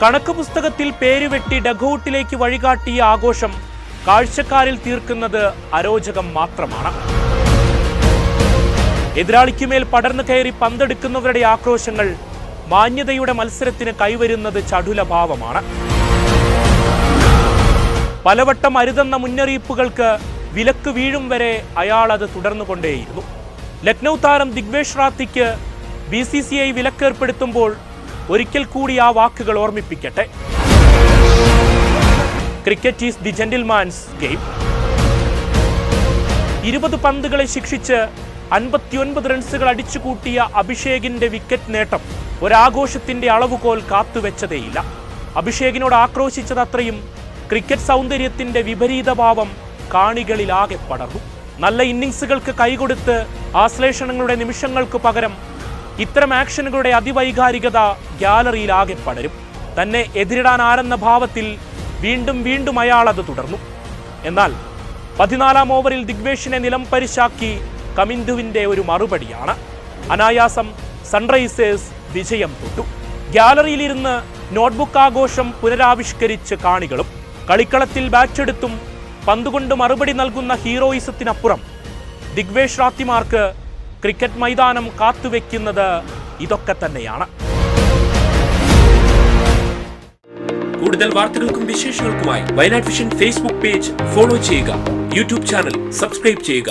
കണക്ക് പുസ്തകത്തിൽ പേരുവെട്ടി ഡഗൌട്ടിലേക്ക് വഴികാട്ടിയ ആഘോഷം കാഴ്ചക്കാരിൽ തീർക്കുന്നത് അരോചകം മാത്രമാണ്. എതിരാളിക്കുമേൽ പടർന്നു കയറി പന്തെടുക്കുന്നവരുടെ ആക്രോശങ്ങൾ മാന്യതയുടെ മത്സരത്തിന് കൈവരുന്നത് ചടുലഭാവമാണ്. പലവട്ടം അരുതെന്ന മുന്നറിയിപ്പുകൾക്ക് വിലക്ക് വീഴും വരെ അയാൾ അത് തുടർന്നുകൊണ്ടേയിരുന്നു. ലക്നൗ താരം ദിഗ്വേഷ് റാത്തിക്ക് ബി സി സി ഐ വിലക്കേർപ്പെടുത്തുമ്പോൾ ഒരിക്കൽ കൂടി ആ വാക്കുകൾ ഓർമ്മിപ്പിക്കട്ടെ. Cricket is the gentleman's game ഇരുപത് പന്തുകളെ ശിക്ഷിച്ച് അൻപത്തിയൊൻപത് റൺസുകൾ അടിച്ചുകൂട്ടിയ അഭിഷേകിന്റെ വിക്കറ്റ് നേട്ടം ഒരാഘോഷത്തിന്റെ അളവുകോൽ കാത്തുവെച്ചതേയില്ല. അഭിഷേകിനോട് ആക്രോശിച്ചതത്രയും ക്രിക്കറ്റ് സൗന്ദര്യത്തിന്റെ വിപരീതഭാവം കാണികളിലാകെ പടർന്നു. നല്ല ഇന്നിങ്സുകൾക്ക് കൈകൊടുത്ത് ആശ്ലേഷണങ്ങളുടെ നിമിഷങ്ങൾക്ക് പകരം ഇത്തരം ആക്ഷനുകളുടെ അതിവൈകാരികത ഗ്യാലറിയിലാകെ പടരും. തന്നെ എതിരിടാൻ ആരെന്ന ഭാവത്തിൽ വീണ്ടും വീണ്ടും അയാൾ അത് തുടർന്നു. എന്നാൽ പതിനാലാം ഓവറിൽ ദിഗ്വേഷിനെ നിലം പരിശാക്കി കമിന്ദുവിന്റെ ഒരു മറുപടിയാണ്. അനായാസം സൺറൈസേഴ്സ് വിജയം തൊട്ടു. ഗ്യാലറിയിലിരുന്ന് നോട്ട്ബുക്ക് ആഘോഷം പുനരാവിഷ്കരിച്ച് കാണികളും കളിക്കളത്തിൽ ബാറ്റെടുത്തും പന്തുകൊണ്ട് മറുപടി നൽകുന്ന ഹീറോയിസത്തിനപ്പുറം ദിഗ്വേഷ് റാത്തിമാർക്ക് ക്രിക്കറ്റ് മൈതാനം കാത്തുവെക്കുന്നത് ഇതൊക്കെ തന്നെയാണ്. കൂടുതൽ വാർത്തകൾക്കും വിശേഷങ്ങൾക്കുമായി Wayanad vision Facebook page follow ചെയ്യുക. യൂട്യൂബ് ചാനൽ സബ്സ്ക്രൈബ് ചെയ്യുക.